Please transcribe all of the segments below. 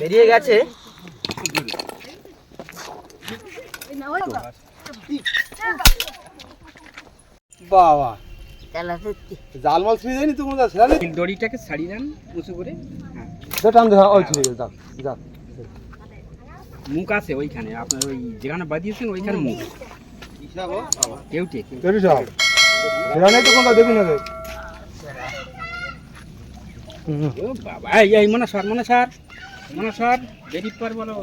বেরিয়ে গেছে। বাবা। ছিঁড়ে যায়নি তো কোনো দড়িটাকে ছাড়িয়ে দেন উঁচু করে। আমি দেখা ওই ছিঁড়ে গেছে যাক যাক মুখ আছে ওইখানে আপনার ওই যেখানে বাঁধিয়েছেন ওইখানে মুখ। কেউটে তো কোনো দেখি না ও বাবা এই এই মনে সর মনে সর মনে সর। বেরি পর বলো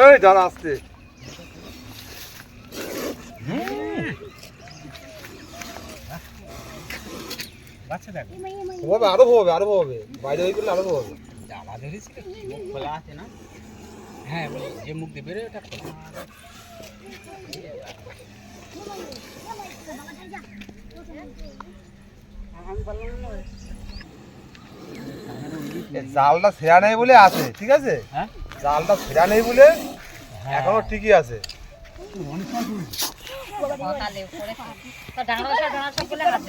এই দাঁড়া আসতে। হবে আরও হবে আরও হবে। বাইরে হয়ে গেলে আরও হবে। ধরেছিল মুখ খোলা আছে না? হ্যাঁ ওই যে মুখ দিয়ে বেরোয় ওটা খোলা। জালটা ছেঁড়া নেই বলে আছে ঠিক আছে? হ্যাঁ? জালটা ছেঁড়া নেই বলে এখনও ঠিকই আছে। হাত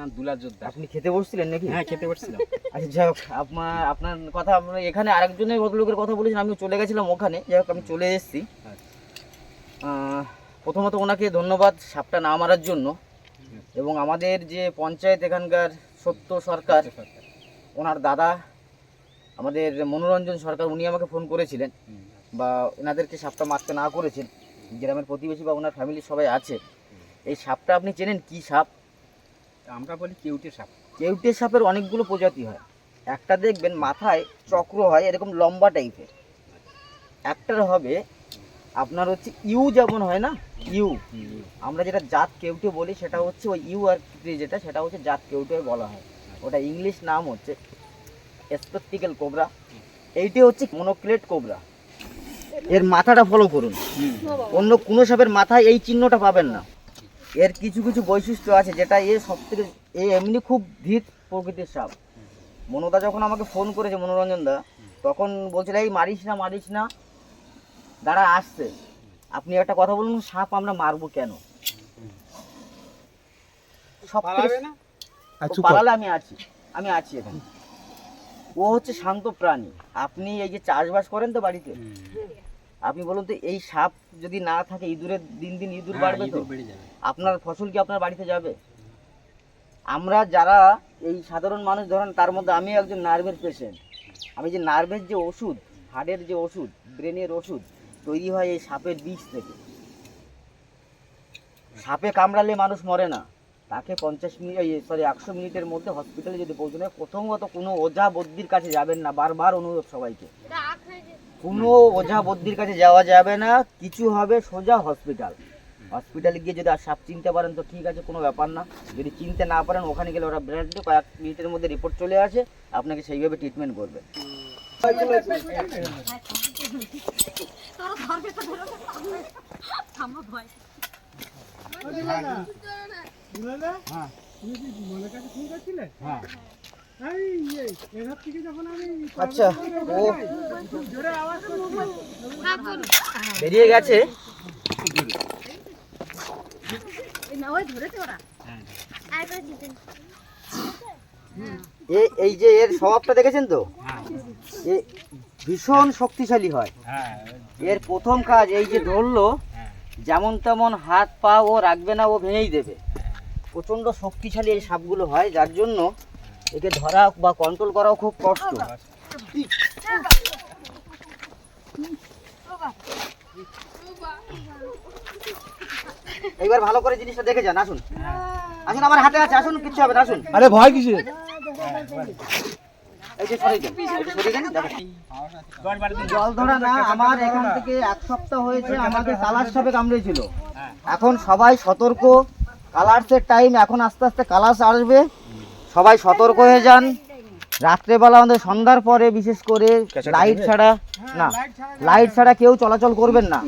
নাম দুলা যোদ্ধা। আপনি খেতে বসছিলেন নাকি? হ্যাঁ খেতে বসছিলাম। আচ্ছা যাই হোক আপনার আপনার কথা আমরা এখানে আরেকজনের ভদ্রলোকের কথা বলেছেন আমি চলে গেছিলাম ওখানে। যাই হোক আমি চলে এসেছি। প্রথমত ওনাকে ধন্যবাদ সাপটা না মারার জন্য। এবং আমাদের যে পঞ্চায়েত এখানকার সত্য সরকার ওনার দাদা আমাদের মনোরঞ্জন সরকার উনি আমাকে ফোন করেছিলেন বা এনাদেরকে সাপটা মারতে না করেছেন। গ্রামের প্রতিবেশী বা ওনার ফ্যামিলির সবাই আছে। এই সাপটা আপনি চেনেন? কি সাপ? আমরা বলি কেউটে সাপ। কেউটে সাপের অনেকগুলো প্রজাতি হয়। একটা দেখবেন মাথায় চক্র হয় এরকম লম্বা টাইপের। একটার হবে আপনার হচ্ছে ইউ যেমন হয় না ইউ। আমরা যেটা জাত কেউটে বলি সেটা হচ্ছে ওই ইউ আর যেটা সেটা হচ্ছে জাত কেউটে বলা হয়। ওটা ইংলিশ নাম হচ্ছে স্পেকটিক্যাল কোবরা। এইটি হচ্ছে মনোক্লেট কোবরা। এর মাথাটা ফলো করুন। অন্য কোনো সাপের মাথায় এই চিহ্নটা পাবেন না। এর কিছু কিছু বৈশিষ্ট্য আছে যেটা এ সব থেকে এ এমনি খুব ধীর প্রকৃতির সাপ। মনোদা যখন আমাকে ফোন করেছে মনোরঞ্জন দা তখন বলছিল এই মারিস না মারিস না দাঁড়া আসছে। আপনি একটা কথা বলুন সাপ আমরা মারবো কেন? সব আচ্ছা পালালে আমি আছি আমি আছি এখানে। ও হচ্ছে শান্ত প্রাণী। আপনি এই যে চাষবাস করেন তো বাড়িতে আপনি বলুন তো এই সাপ যদি না থাকে ইঁদুরের দিন দিন ইঁদুর হ্যাঁ, বাড়বে তো? আপনার ফসল কি আপনার বাড়িতে যাবে? আমরা যারা এই সাধারণ মানুষ ধরেন তার মধ্যে আমি একজন নার্ভের পেশেন্ট আমি যে নার্ভের যে ওষুধ হার্টের যে ওষুধ ব্রেনের ওষুধ তৈরি হয় এই সাপের বিষ থেকে। সাপে কামড়ালে মানুষ মরে না। তাকে পঞ্চাশ মিনিট সরি একশো মিনিটের মধ্যে হসপিটালে যদি পৌঁছানো হয়, প্রথমত কোনো ওঝা বদ্যির কাছে যাবেন না। বারবার অনুরোধ সবাইকে। কোনো ওঝা বদ্যির কাছে যাওয়া যাবে না কিছু হবে সোজা হসপিটাল হসপিটালে গিয়ে যদি আর সাপ চিনতে পারেন তো ঠিক আছে কোনো ব্যাপার না। যদি চিনতে না পারেন ওখানে গেলে ওরা ব্লাড কয়েক মিনিটের মধ্যে রিপোর্ট চলে আসে আপনাকে সেইভাবে ট্রিটমেন্ট করবে। আচ্ছা ও। বেরিয়ে গেছে। এ- এই যে এর স্বভাবটা দেখেছেন তো? এ ভীষণ শক্তিশালী হয়। হ্যাঁ এর প্রথম কাজ এই যে ধরলো যেমন তেমন হাত পা ও রাখবে না ও ভেঙেই দেবে। প্রচণ্ড শক্তিশালী এই সাপগুলো হয় যার জন্য একে ধরা বা কন্ট্রোল করাও খুব কষ্ট। এইবার ভালো করে জিনিসটা দেখে যান আসুন। আসুন আমার হাতে আছে আসুন কিচ্ছু হবে না আসুন। আরে ভয় কিসে দিন জল ধরা না আমার এখান থেকে এক সপ্তাহ হয়েছে আমাকে কালার সাপে কামড়েছিল। এখন সবাই সতর্ক কালার্সের টাইম এখন আস্তে আস্তে কালার্স আসবে। সবাই সতর্ক হয়ে যান। রাত্রেবেলা আমাদের সন্ধ্যার পরে বিশেষ করে লাইট ছাড়া না লাইট ছাড়া কেউ চলাচল করবেন না।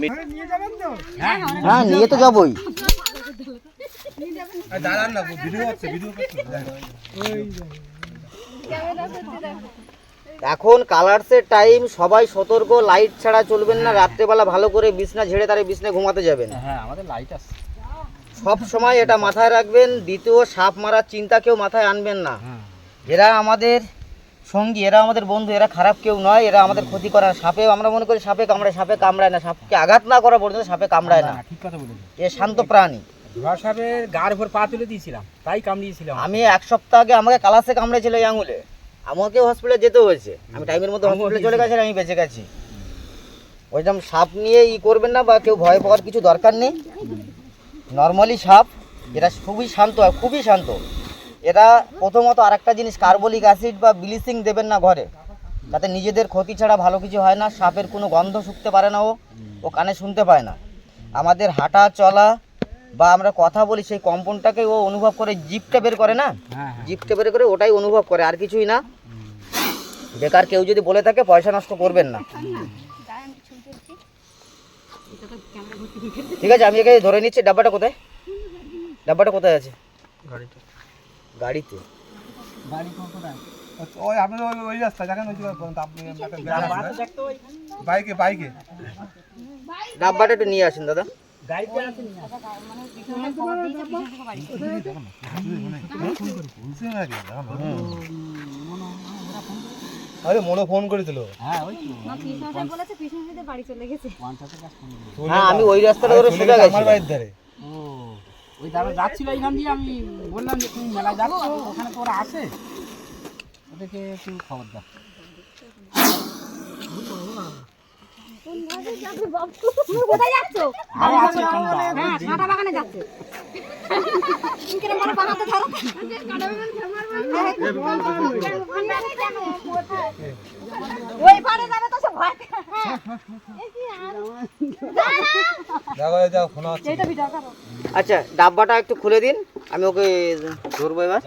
হ্যাঁ নিয়ে তো যাবই। দাঁড়ান না ভিডিও হচ্ছে ভিডিও করছে। এখন কালার্সের টাইম সবাই সতর্ক লাইট ছাড়া চলবেন না। রাত্রেবেলা ভালো করে বিছনা ঝেড়ে তারে বিছনে ঘুমাতে যাবেন। হ্যাঁ আমাদের লাইট আছে। সব সময় এটা মাথায় রাখবেন দ্বিতীয় সাপ মারার চিন্তা কেউ মাথায় আনবেন না। এরা আমাদের সঙ্গী এরা আমাদের বন্ধু এরা খারাপ কেউ নয় এরা আমাদের ক্ষতি করে না। সাপে আমরা মনে করি সাপে কামড়ায় সাপে কামড়ায় না। সাপকে আঘাত না করা পর্যন্ত সাপে কামড়ায় না। ঠিক কথা বলেছেন। এ শান্ত প্রাণী। ধোয়া সাহেবের গার উপর পা তুলে দিয়েছিলাম তাই কামড়িয়েছিলাম। আমি এক সপ্তাহ আগে আমাকে কালাসে কামড়েছিল এই আঙুলে। আমাকে হসপিটালে যেতে হয়েছে। আমি টাইমের মধ্যে আমিও হসপিটালে চলে। গেছি। আমি বেঁচে গেছি। ওইরকম সাপ নিয়ে ই করবেন না বা কেউ ভয় পাওয়ার কিছু দরকার নেই। নর্মালি সাপ এরা খুবই শান্ত হয় খুবই শান্ত। এরা প্রথমত আরেকটা জিনিস কার্বলিক অ্যাসিড বা ব্লিচিং দেবেন না ঘরে। যাতে নিজেদের ক্ষতি ছাড়া ভালো কিছু হয় না সাপের কোনো গন্ধ শুকতে পারে না ও ও কানে শুনতে পায় না। আমাদের হাঁটা চলা বা আমরা কথা বলি সেই কম্পনটাকে ও অনুভব করে জিপটা বের করে না? হ্যাঁ হ্যাঁ। জিপটা বের করে ওটাই অনুভব করে আর কিছুই না। বেকার কেউ যদি বলে থাকে পয়সা নষ্ট করবেন না। ঠিক আছে আমি একে ধরে নিচ্ছি ডাব্বাটা কোথায়? ডাব্বাটা কোথায় আছে? গাড়িতে। গাড়িতে? বাড়ি কোথায় ওই আপনি ওই ওই রাস্তা দেখেন ওই আপনি বাইকে বাইকে। ডাব্বাটা একটু নিয়ে আসেন দাদা। গাড়িতে আছে নিয়ে আসো। বুঝছি নাকি আরে মনে ফোন করেছিল। হ্যাঁ ওই বলেছে পিছনে বাড়ি চলে গেছে। হ্যাঁ আমি ওই রাস্তাটা ধরে সোজা আমার বাড়ির ধারে ও ওই দাদা যাচ্ছিল এখান দিয়ে আমি বললাম যে তুমি মেলায় যাচ্ছ ওখানে তো ওরা আসে ওদেরকে একটু খবর দাও। কোথায় যাচ্ছ? আছে হ্যাঁ বাগানে যাচ্ছে। আচ্ছা ডাব্বাটা একটু খুলে দিন। আমি ওকে ধরবো এবার।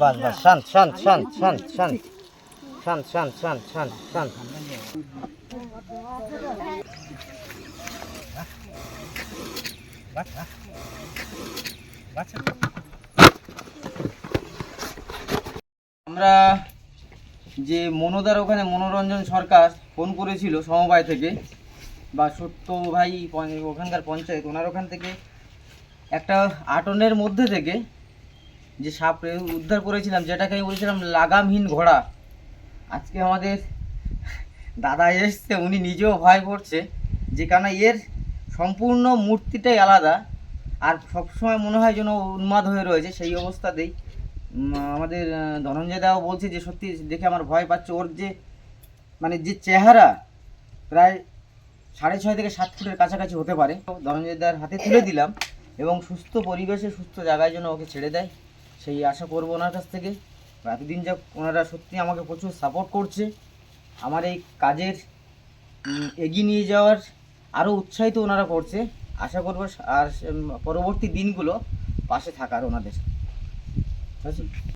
বাস বাস, শান্ত শান্ত শান্ত শান্ত শান্ত। শান্ত শান্ত শান্ত শান্ত শান্ত আমরা যে মনোদার ওখানে মনোরঞ্জন সরকার ফোন করেছিল সমবায় থেকে, বা সত্য ভাই ওখানকার পঞ্চায়েত, ওনার ওখান থেকে একটা আটনের মধ্যে থেকে যে সাপ উদ্ধার করেছিলাম, যেটাকে আমি বলেছিলাম লাগামহীন ঘোড়া আজকে আমাদের দাদা এসছে, উনি নিজেও ভয় করছে যে কারণ এর সম্পূর্ণ মূর্তিটাই আলাদা। আর সবসময় মনে হয় যেন উন্মাদ হয়ে রয়েছে, সেই অবস্থাতেই আমাদের ধনঞ্জয় দাও বলছে যে সত্যি দেখে আমার ভয় পাচ্ছে। ওর যে মানে যে চেহারা প্রায় সাড়ে ছয় থেকে সাত ফুটের কাছাকাছি হতে পারে। ধনঞ্জয় দার হাতে তুলে দিলাম এবং সুস্থ পরিবেশে, সুস্থ জায়গায় যেন ওকে ছেড়ে দেয়, সেই আশা করব ওনার কাছ থেকে। এতদিন যা ওনারা সত্যি আমাকে প্রচুর সাপোর্ট করছে। আমার এই কাজের এগিয়ে নিয়ে যাওয়ার আরও উৎসাহিত ওনারা করছে। আশা করব আর পরবর্তী দিনগুলো পাশে থাকার ওনাদের।